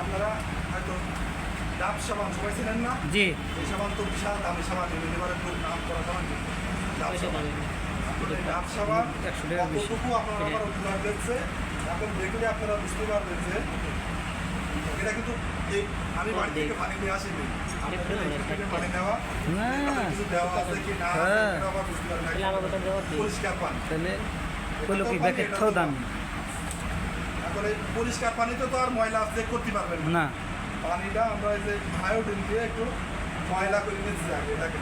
আপনারা হয়তো ডাব সাবান সবাই ছিলেন না জি এই সাবান তো বিশাল দামি সাবান এবারের খুব নাম করা সাবান ডাব সাবান ডাব। কতটুকু আপনারা এখন দেখলে আপনারা বুঝতে পারবেন যে এটা কিন্তু এই আমি বাড়ি থেকে পানি নিয়ে আসিনি। আপনাদের এখান থেকে পানি নেওয়া কিছু দেওয়া আছে কি না আছে হ্যাঁ। আবার বুঝতে পরিষ্কার পানি। তাহলে কইলো কি ব্যাকের থেকেও দামি। এখন পরিষ্কার পানিতে তো আর ময়লা চেক করতে পারবেন না। না। পানিটা আমরা এই যে আয়োডিন দিয়ে একটু ময়লা করে নিতে যাব এটাকে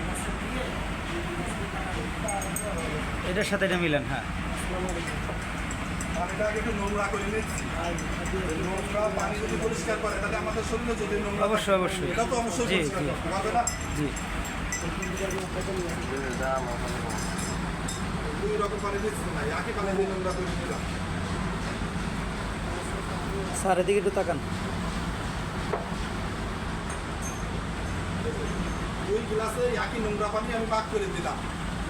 এটার সাথে এটা মিলেন হ্যাঁ পানিটা আগে একটু নোংরা করে নিচ্ছি এই নোংরা পানি যদি পরিষ্কার করে তাহলে আমাদের শরীরে যদি নোংরা থাকে, অবশ্যই, অবশ্যই। এটা তো অবশ্যই জি, পরিষ্কার জি। করতে হবে না জি দুই রকম পানি দিচ্ছি না? একই পানি দিয়ে নোংরা করে নিলাম। স্যার এদিকে একটু তাকান। দুই গ্লাসে একই নোংরা পানি আমি ভাগ করে দিলাম।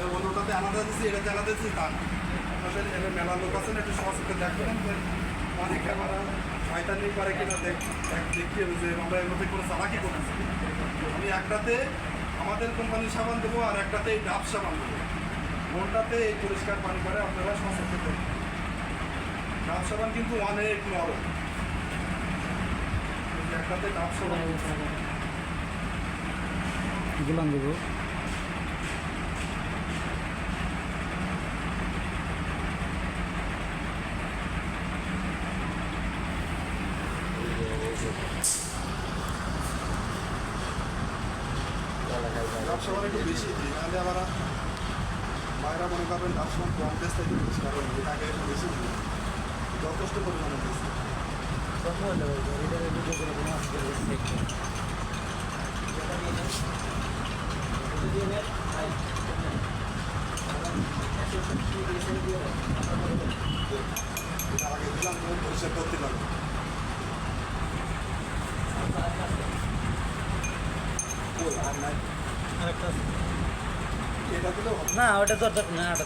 অন্যটাতে আলাদা দিচ্ছি এটাতে আলাদা দিচ্ছি তা না আপনাদের এবার মেলা লোক আছেন একটু সহজকে দেখবেন যে পানি ক্যামেরা শয়তানি করে কিনা দেখ, দেখ- দেখতে হবে যে আমরা এর মধ্যে কোনো চালাকি করতেছি আমি একটাতে আমাদের কোম্পানির সাবান দেবো আর একটাতে এই ডাব সাবান দেবো। কোনটাতে এই পরিষ্কার পানি করে আপনারা সচেতন করবেন ডাব সাবান কিন্তু অনেক নরম। একটাতে ডাব সাবান গুলাম দেবো? ব্যবসা একটু বেশি নাহলে আবার বাইরে মনে করবেন ব্যবসা কম দেশ থেকে বেশি, কারণ এটাকে একটু বেশি দিই যথেষ্ট পরিমাণে এটা আগে দিলাম পরিষ্কার করতে পারব ওই, আর নাই। এটা দিলেও হবে না, ওটা দরকার না, ওটা।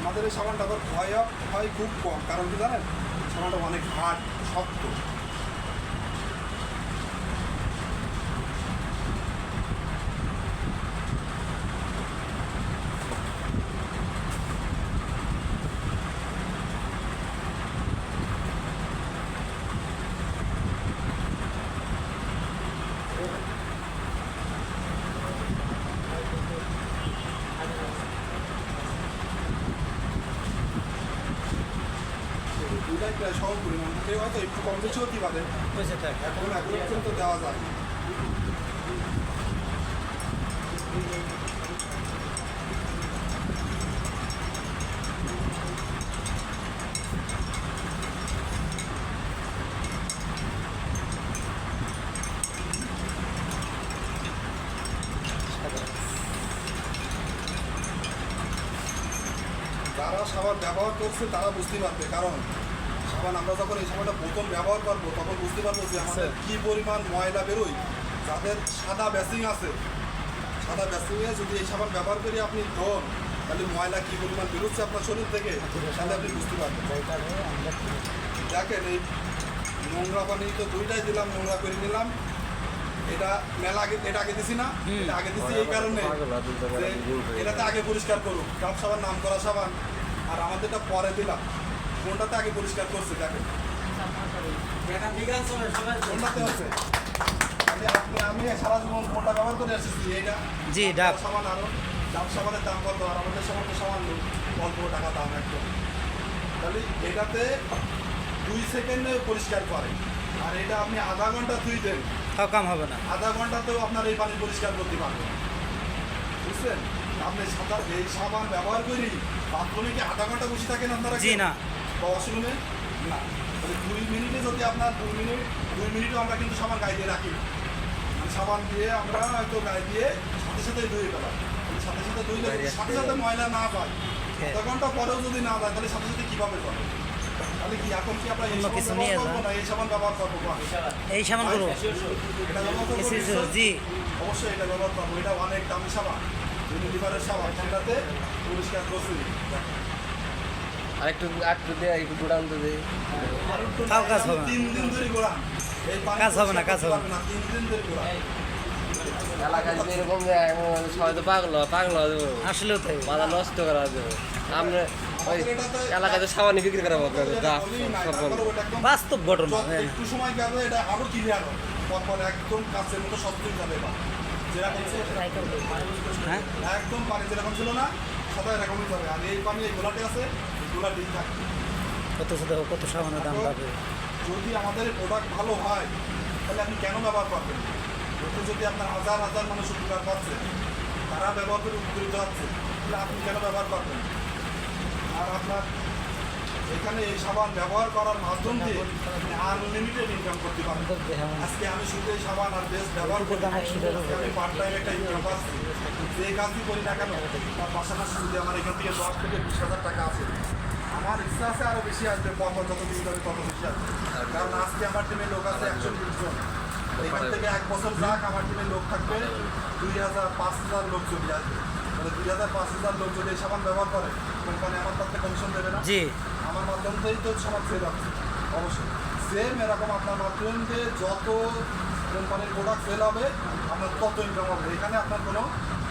আমাদের এই সাবানটা আবার ভয় হয় খুব কম, কারণ কি জানেন সাবানটা অনেক হার্ড শক্ত প্রায় সম পরিমাণ। কেউ হয়তো একটু কম বেশি হতে পারে। থাক। এখন এখন পর্যন্ত দেওয়া যায়। যারা সাবান ব্যবহার করছে তারা বুঝতে পারবে। কারণ সাবান আমরা যখন এই সাবানটা প্রথম ব্যবহার করব তখন বুঝতে পারব যে আমাদের কী পরিমাণ ময়লা বেরোয়। যাদের সাদা ব্যাসিং আছে সাদা ব্যাসিংয়ে যদি এই সাবান ব্যবহার করি আপনি ধোন তাহলে ময়লা কী পরিমাণ বেরোচ্ছে আপনার শরীর থেকে তাহলে আপনি বুঝতে পারবেন। দেখেন এই নোংরা পানি তো দুইটাই দিলাম নোংরা করে নিলাম। এটা মেলা আগে এটা আগে দিছি না। এটা আগে দিছি এই কারণে এটাতে আগে পরিষ্কার করুক ডাব সাবান নাম করা সাবান আর আমাদেরটা পরে দিলাম। কোনটাতে আগে পরিষ্কার করছে দেখেন কোনটাতে হচ্ছে তাহলে আপনি আমি সারা জীবন কোনটা ব্যবহার করে এসেছি এইটা। জি, ডাব। সাবান আরও। ডাব সাবানের দাম কত? আর আমাদের সাবান তো সামান্য অল্প টাকা দাম একদম। তাহলে এটাতে দুই সেকেন্ডে পরিষ্কার করে আর এটা আপনি আধা ঘণ্টা ধুই দেন তাও কাম হবে না। আধা ঘন্টাতেও আপনার এই পানি পরিষ্কার করতে পারবেন। বুঝছেন? আপনি সাঁতার এই সাবান ব্যবহার করি বাথরুমে কি আধা ঘণ্টা বসে থাকেন আপনারা জি? না। ওয়াশরুমে না। দুই মিনিটে যদি আপনার দুই মিনিট দুই মিনিটও আমরা কিন্তু সাবান গায়ে দিয়ে রাখি। মানে সাবান দিয়ে আমরা হয়তো গায়ে দিয়ে সাথে সাথে ধুয়ে ফেলাম সাথে সাথে যদি সাথে সাথে ময়লা না পায়। হ্যাঁ। আধা ঘণ্টা পরেও যদি না যায় তাহলে সাথে সাথে কীভাবে যাবে তাহলে কি এখন কি আমরা এই সাবান ব্যবহার করব না? এই সাবান ব্যবহার করব এই সামানগুলো এটা ব্যবহার করব জি। অবশ্যই এটা ব্যবহার করব। এটা অনেক দামি সাবান। ইউনিলিভারের সাবান। সেটাতে পরিষ্কার করছি আর একটু একটু দে একটু গুড়ান তো দে। তাও কাজ হবে। তিন দিন ধরে পানি কাজ হবে না, কাজ হবে তিন দিন ধরে আসলেও তাই। নষ্ট করা যাবে। আমরা ওই সাবানি বিক্রি করা বাস্তব ঘটনা। একটু সময় গেলে এটা আরও ক্লিয়ার পরপর একদম কাছের মতো সত্যই যাবে যেরকম ছিল একদম পানি যেরকম ছিল না সবাই এরকমই যাবে। আর এই পানি এই গোলাটি আছে এই গোলাটি থাকবে। কত সাথে কত সামানের দাম পাবে। যদি আমাদের প্রোডাক্ট ভালো হয় তাহলে আপনি কেন ব্যবহার করবেন? এতে যদি আপনার হাজার হাজার মানুষ উপকার পাচ্ছে তারা ব্যবহার করে উপকৃত হচ্ছে তাহলে আপনি কেন ব্যবহার করবেন? আর আপনার এখানে এই সাবান ব্যবহার করার মাধ্যম দিয়ে আনলিমিটেড ইনকাম করতে পারবেন। আজকে আমি শুধু এই সাবান আর বেশ ব্যবহার করি। আমি পার্ট টাইম একটা ইনকাম পাচ্ছি। যে কাজই করি না কেন তার পাশাপাশি যদি আমার এখান থেকে দশ থেকে বিশ হাজার টাকা আছে আমার ইচ্ছা আছে আরও বেশি আসবে পরপর যত দিন যাবে তত বেশি আসবে। কারণ আজকে আমার টিমে লোক আছে একশো বিশ জন। এখান থেকে এক বছর যাক আমার টিমে লোক থাকবে দুই হাজার পাঁচ হাজার লোক যদি আসবে। তাহলে দুই হাজার পাঁচ হাজার লোক যদি সাবান ব্যবহার করে কোম্পানি আমার তাতে কমিশন দেবে না। জি। আমার মাধ্যম থেকেই তো সমাজ সেল হচ্ছে অবশ্যই। সেম এরকম আপনার মাধ্যম দিয়ে যত কোম্পানির প্রোডাক্ট সেল হবে আপনার তত ইনকাম হবে। এখানে আপনার কোনো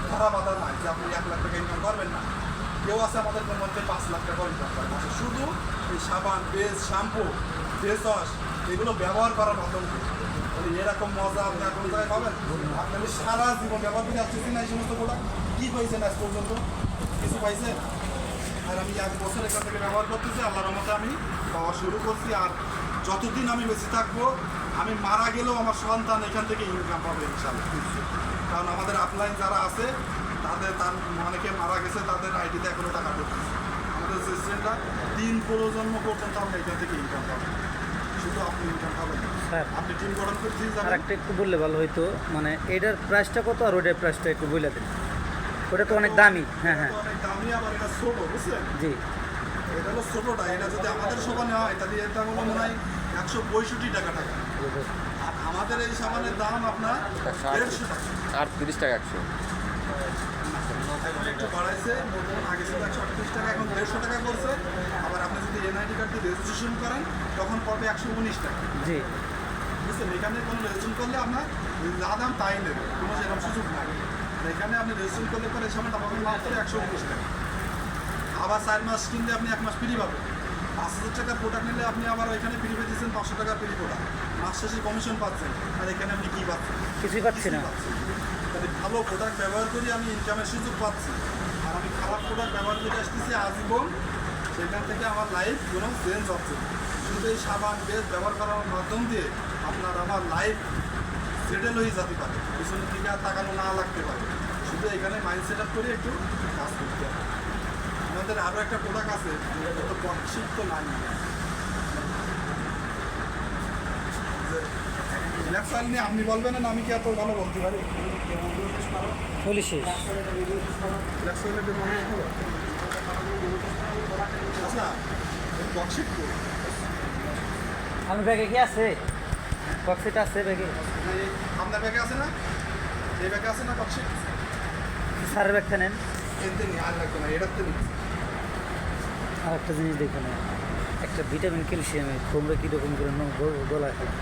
ধরা বাধা নাই যে আপনি এক লাখ টাকা ইনকাম করবেন না। কেউ আছে আমাদের মধ্যে পাঁচ লাখ টাকা ইনকাম করে। মাসে শুধু এই সাবান বেস শ্যাম্পু ফেস ওয়াশ এগুলো ব্যবহার করার দিয়ে তাহলে এরকম মজা আপনি কোনো জায়গায় পাবেন? আপনি আমি সারা জীবন ব্যবহার করে আসতেছি না এই সমস্ত প্রোডাক্ট কী পাইছেন আজ পর্যন্ত? কিছু পাইছেন? আর আমি এক বছর এখান থেকে ব্যবহার করতেছি, আল্লাহর রহমতে আমি পাওয়া শুরু করছি। আর যতদিন আমি বেঁচে থাকব, আমি মারা গেলেও আমার সন্তান এখান থেকে ইনকাম পাবে ইনশাল্লাহ কারণ আমাদের আপলাইন যারা আছে তাদের তার অনেকে মারা গেছে তাদের আইডিতে এখনও টাকা ঢুকতেছে আমাদের সিস্টেমটা তিন প্রজন্ম পর্যন্ত আমরা এখান থেকে ইনকাম পাবেন শুধু আপনি ইনকাম পাবেন স্যার আপনি টিম গঠন করে আর একটা একটু বললে ভালো হইতো মানে এটার প্রাইসটা কত আর ওইটার প্রাইসটা একটু বলে দিন। ওটা তো অনেক দামি। হ্যাঁ হ্যাঁ। তো অনেক দামি আবার এটা ছোট বুঝলেন জি। এটা হলো ছোটোটা এটা যদি আমাদের সমানে হয় তাহলে এটা হলো মনে হয় একশো পঁয়ষট্টি টাকা টাকা। আর আমাদের এই সাবানের দাম আপনার। দেড়শো টাকা একশো। বাড়াইছে নতুন আগে ছিল একশো আটত্রিশ টাকা এখন দেড়শো টাকা করছে আবার আপনি যদি এনআইডি কার্ড দিয়ে রেজিস্ট্রেশন করেন তখন পড়বে একশো উনিশ টাকা জি। বুঝছেন এখানে কোনো রেজিস্ট্রেশন করলে আপনার যা দাম তাই নেবে কোনো সেরকম সুযোগ নাই আর এখানে আপনি রেজিস্ট্রেশন করলে পরে সময়টা পাবেন মাত্র একশো উনিশ টাকা আবার চার মাস কিনলে আপনি এক মাস ফ্রি পাবেন পাঁচ হাজার টাকার প্রোডাক্ট নিলে আপনি আবার এখানে ফ্রি পেয়েছেন পাঁচশো টাকার ফ্রি প্রোডাক্ট মাস শেষে কমিশন পাচ্ছেন আর এখানে আপনি কী পাচ্ছেন কিছুই পাচ্ছি না। তাহলে ভালো প্রোডাক্ট ব্যবহার করি আমি ইনকামের সুযোগ পাচ্ছি। আর আমি খারাপ প্রোডাক্ট ব্যবহার করে আসতেছি আজীবন, সেখান থেকে আমার লাইফ কোনো চেঞ্জ হচ্ছে। শুধু এই সাবান, বেশ ব্যবহার করার মাধ্যম দিয়ে আপনার আমার লাইফ সেটেল হয়ে যেতে পারে। পিছনের দিকে আর তাকানো না লাগতে পারে। শুধু এখানে মাইন্ড সেট আপ করে একটু কাজ করতে হবে। আমাদের আরও একটা প্রোডাক্ট আছে, যেটা তো টক্সিক তো লেফট নিয়ে আপনি বলবেন না আমি কি এত ভালো বলতে পারি? বলি শেষ আচ্ছা আমি ব্যাগে কি আছে? বক্সিটা আছে ব্যাগে। আপনার ব্যাগে আছে না? এই ব্যাগে আছে না টক্সিক স্যারের ব্যাগটা নেন। আর লাগবে না এটাতে নিন আর একটা জিনিস দেখুন একটা ভিটামিন ক্যালসিয়ামে তোমরা কীরকম করে গলায় খেলা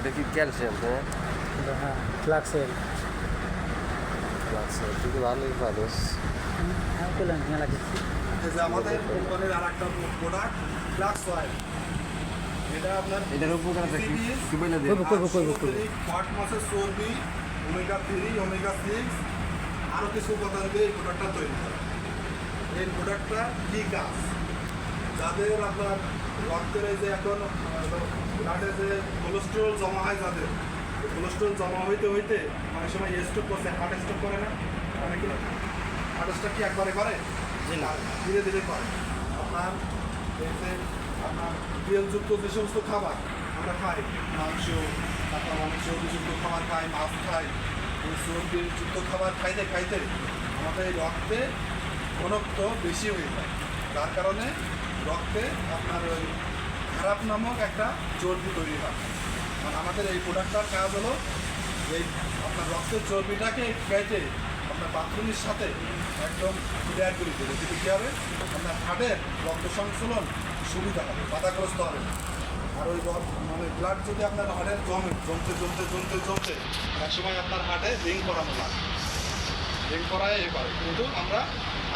ওটা কি ক্যালসিয়াম হ্যাঁ? হ্যাঁ ফ্লাক্সেল আচ্ছা তুই তো ভালোই পারোস আমি এই যে আমাদের কোম্পানির আর একটা প্রোডাক্ট ফ্লাক্স অয়েল এটা আপনার এটার উপকারটা কি কি বলে দে করব করব করব করব। পাট মাসের চর্বি ওমেগা থ্রি ওমেগা সিক্স আরও কিছু উপাদান দিয়ে এই প্রোডাক্টটা তৈরি করা। এই প্রোডাক্টটা কী কাজ? যাদের আপনার রক্তের এই যে এখন যে কোলেস্ট্রল জমা হয় যাদের কোলেস্ট্রল জমা হইতে হইতে অনেক সময় স্ট্রোক করছে হার্ট স্ট্রোক করে না। অনেকে হার্ট স্ট্রোক কি একবারে করে? যে না। ধীরে ধীরে করে। আপনার যে আপনার তেলযুক্ত যে সমস্ত খাবার আমরা খাই মাংস তারপর মাংস যুক্ত খাবার খাই মাছ খাই চর্বিযুক্ত খাবার খাইতে খাইতে আমাদের এই রক্তে ঘনত্ব বেশি হয়ে যায়। যার কারণে রক্তে আপনার ওই খারাপ নামক একটা চর্বি তৈরি হয়। আর আমাদের এই প্রোডাক্টটার কাজ হলো এই আপনার রক্তের চর্বিটাকে কেটে আপনার বাথরুমের সাথে একদম ক্লিয়ার করে দেবে কিন্তু কী হবে? আপনার হার্টের রক্ত সংশোধন সুবিধা হবে, বাধাগ্রস্ত হবে। আর ওই মানে ব্লাড যদি আপনার হার্টের জমে, জমতে জমতে জমতে জমতে এক সময় আপনার হার্টে রিং করানো লাগে। রিং করায় এ করে। কিন্তু আমরা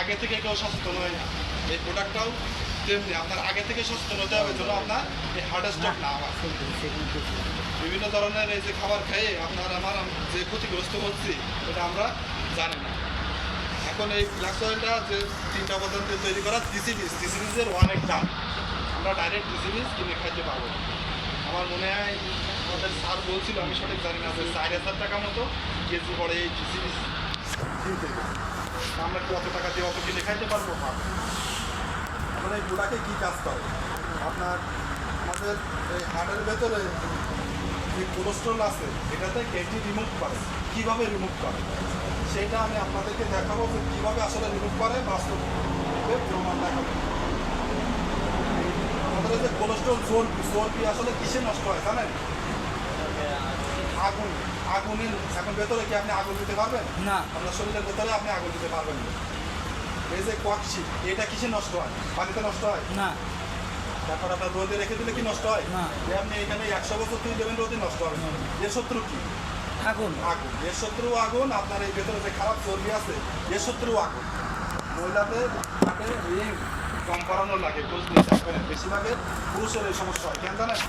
আগে থেকে কেউ সচেতন হই না। এই প্রোডাক্টটাও তেমনি আপনার আগে থেকে সচেতন হতে হবে, যেন আপনার এই হার্ট স্ট্রোক না হয়। বিভিন্ন ধরনের এই যে খাবার খেয়ে আপনার আমার যে ক্ষতিগ্রস্ত হচ্ছি, এটা আমরা জানি না। এখন এই ফ্লাক্স অয়েলটা যে তিনটা উপাদান তৈরি করা ডিসিবিস ডিসিবিসের অনেক দাম। আমরা ডাইরেক্ট ডিসিবিস কিনে খাইতে পারব। আমার মনে হয় আমাদের স্যার বলছিল, আমি সঠিক জানি না, যে চার হাজার টাকা মতো কেজি পড়ে এই। তা আমরা কি অত টাকা দিয়ে অত কিনে খাইতে পারব? পারব না। এখন এই গুড়াকে কী কাজ করে? আপনার আমাদের এই হার্টের ভেতরে যে কোলেস্ট্রল আছে এটাতে কেটি রিমুভ করে। কীভাবে রিমুভ করে? সেটা আমি আপনাদেরকে দেখাবো যে কীভাবে আসলে রিমুভ করে বাস্তবে প্রমাণ দেখাবো। আমাদের যে কোলেস্ট্রল চর্বি চর্বি আসলে কিসে নষ্ট হয় জানেন? আগুন আগুনের এখন ভেতরে কি আপনি আগুন দিতে পারবেন? না। আপনার শরীরের ভেতরে আপনি আগুন দিতে পারবেন না। এই যে কোয়াকশি এটা কিসে নষ্ট হয়? পানিতে নষ্ট হয়? না। তারপর আপনার রোদে রেখে দিলে কি নষ্ট হয়? না। আপনি এখানে একশো বছর তুই দেবেন রোদে নষ্ট হবে। এর শত্রু কি? আগুন। আগুন। এর শত্রু আগুন আপনার এই ভেতরে যে খারাপ চর্বি আছে এর শত্রু আগুন। মহিলাদের কম করানো লাগে বেশিরভাগে পুরুষের এই সমস্যা হয়। কেন জানেন?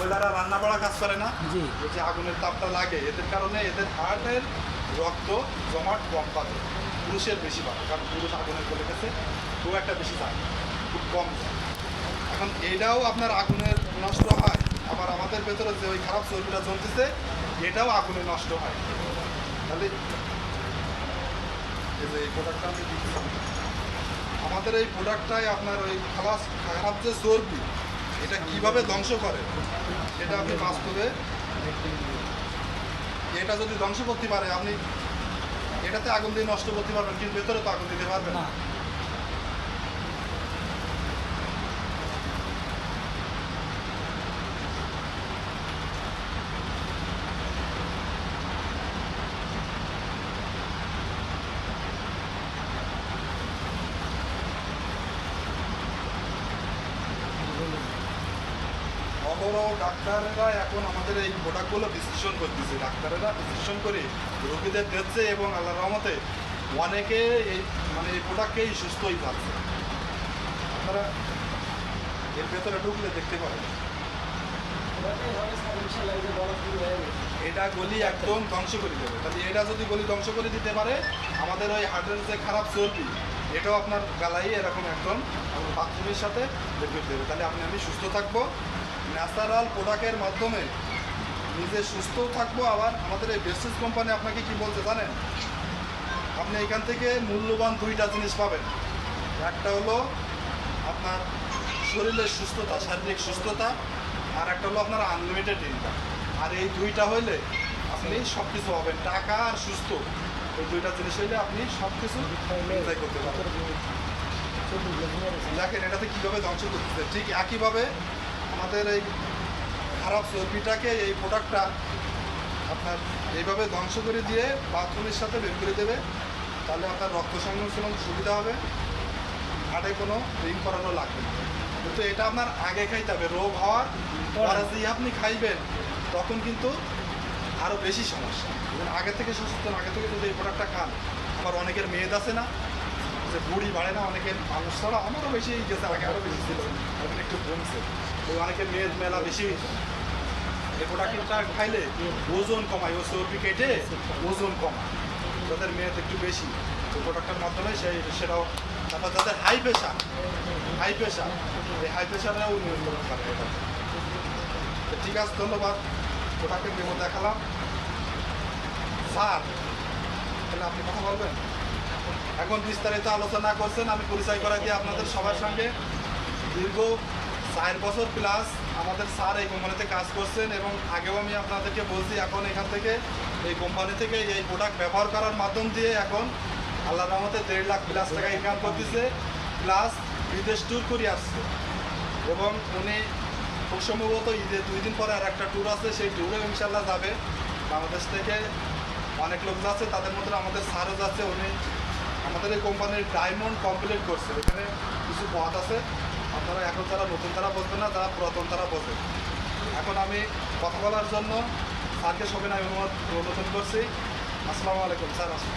মহিলারা রান্না বাড়া কাজ করে না। জি। এই যে আগুনের তাপটা লাগে এদের কারণে এদের হার্টের রক্ত জমাট কম পাবে পুরুষের বেশি পাবে কারণ পুরুষ আগুনের গলে গেছে খুব একটা বেশি যায় খুব কম যায়। এখন এটাও আপনার আগুনের নষ্ট হয়। আবার আমাদের ভেতরে যে ওই খারাপ চর্বিটা জমতেছে এটাও আগুনে নষ্ট হয়। তাহলে এই প্রোডাক্টটা আমি আমাদের এই প্রোডাক্টটাই আপনার ওই খালাস খারাপ যে চর্বি এটা কীভাবে ধ্বংস করে? সেটা আপনি বাস্তবে এটা যদি ধ্বংস করতে পারে, আপনি এটাতে আগুন দিয়ে নষ্ট করতে পারবেন, কিন্তু ভেতরে তো আগুন দিতে পারবেন না না অহরহ ডাক্তাররা এখন আমাদের এই প্রোডাক্টগুলো বিশ্লেষণ করতেছে। ডাক্তারেরা বিশ্লেষণ করে রোগীদের দিচ্ছে এবং আল্লাহ রহমতে অনেকে এই মানে এই প্রোডাক্টকেই সুস্থই পাচ্ছে। আপনারা এর ভেতরে ঢুকলে দেখতে পাবেন এটা গলি একদম ধ্বংস করে দেবে। তাহলে এটা যদি গলি ধ্বংস করে দিতে পারে, আমাদের ওই হার্টের যে খারাপ চর্বি, এটাও আপনার গালাই এরকম একদম, আপনার বাথরুমের সাথে বের দেবে। তাহলে আপনি, আমি সুস্থ থাকব। ন্যাচারাল প্রোডাক্টের মাধ্যমে নিজে সুস্থ থাকব আবার আমাদের এই বেসিস কোম্পানি আপনাকে কি বলতে জানেন? আপনি এখান থেকে মূল্যবান দুইটা জিনিস পাবেন। একটা হলো আপনার শরীরের সুস্থতা, শারীরিক সুস্থতা, আর একটা হলো আপনার আনলিমিটেড ইনকাম আর এই দুইটা হইলে আপনি সব কিছু পাবেন। টাকা আর সুস্থ। এই দুইটা জিনিস হইলে আপনি সব কিছু করতে পারবেন। দেখেন, এটাতে কীভাবে ধ্বংস করতেছে? ঠিক একইভাবে আমাদের এই খারাপ চর্বিটাকে এই প্রোডাক্টটা আপনার এইভাবে ধ্বংস করে দিয়ে বাথরুমের সাথে বের করে দেবে, তাহলে আপনার রক্ত সংমিশ্রণ সুবিধা হবে। হাটে কোনো রিং করানো লাগবে কিন্তু এটা আপনার আগে খাইতে হবে, রোগ হওয়ার পরে। যে আপনি খাইবেন, তখন কিন্তু আরও বেশি সমস্যা। আগে থেকে সচেতন আগে থেকে যদি এই প্রোডাক্টটা খান আবার অনেকের মেয়েদ আছে না। যে বুড়ি বাড়ে না অনেকের মানুষ ছাড়া আমারও বেশি গেছে আগে আরও বেশি ছিল। এখন একটু কমছে। ওই অনেকের মেয়েদ মেলা বেশি। এই প্রোডাক্টটা খাইলে ওজন কমায় ও চর্বি কেটে ওজন কমায়, যাদের মেয়েদ একটু বেশি। ওই প্রোডাক্টের মাধ্যমে সেই সেটাও তারপর যাদের হাই প্রেশার হাই প্রেশার এই হাই প্রেশারেও নিয়ন্ত্রণ করে এটা। ঠিক আছে, ধন্যবাদ। প্রোডাক্টের মেমো দেখালাম। স্যার, তাহলে আপনি কথা বলবেন? এখন বিস্তারিত আলোচনা করছেন, আমি পরিচয় করাই দিয়ে আপনাদের সবার সঙ্গে। দীর্ঘ চার বছর প্লাস আমাদের স্যার এই কোম্পানিতে কাজ করছেন এবং আগেও আমি আপনাদেরকে বলছি, এখন এখান থেকে এই কোম্পানি থেকে এই প্রোডাক্ট ব্যবহার করার মাধ্যম দিয়ে এখন আল্লাহ রহমতে দেড় লাখ প্লাস টাকা ইনকাম করতেছে প্লাস বিদেশ ট্যুর করে আসছে। এবং উনি খুব সম্ভবত ঈদে দুই দিন পরে আর একটা ট্যুর আছে, সেই ট্যুরে ইনশাল্লাহ যাবে। বাংলাদেশ থেকে অনেক লোক যাচ্ছে, তাদের মধ্যে আমাদের স্যারও যাচ্ছে, উনি আমাদের এই কোম্পানির ডায়মন্ড কমপ্লিট করছে। এখানে কিছু পথ আছে। আপনারা এখন তারা নতুন তারা বসবেন না, তারা পুরাতন তারা বসবেন এখন আমি কথা বলার জন্য স্যারকে সবাই আমি অনুরোধ অনুমোদন করছি। আসসালামু আলাইকুম, স্যার আসুন।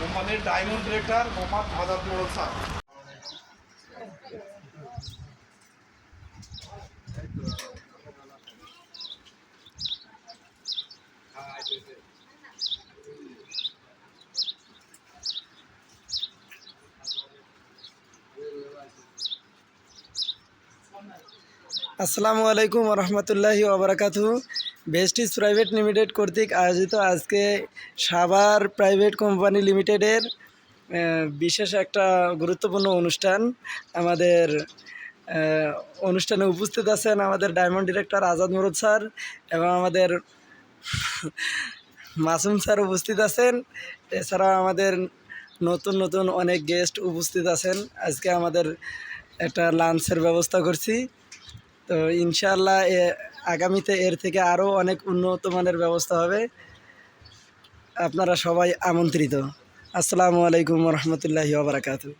কোম্পানির ডায়মন্ড ডিরেক্টর মোহাম্মদ আজাদ মোড়ল স্যার। আসসালামু আলাইকুম রহমতুল্লাহি ওবরাকাতু বেস্টিস প্রাইভেট লিমিটেড কর্তৃক আয়োজিত আজকে সাভার প্রাইভেট কোম্পানি লিমিটেডের বিশেষ একটা গুরুত্বপূর্ণ অনুষ্ঠান। আমাদের অনুষ্ঠানে উপস্থিত আছেন আমাদের diamond director Azad Murud sir এবং আমাদের মাসুম স্যার উপস্থিত আছেন। এছাড়াও আমাদের নতুন নতুন অনেক গেস্ট উপস্থিত আছেন। আজকে আমাদের একটা লাঞ্চের ব্যবস্থা করছি। তো আগামীতে এর থেকে আরও অনেক উন্নত মানের ব্যবস্থা হবে। আপনারা সবাই আমন্ত্রিত। আসসালামু আলাইকুম রহমতুল্লাহি ওবরাকাতু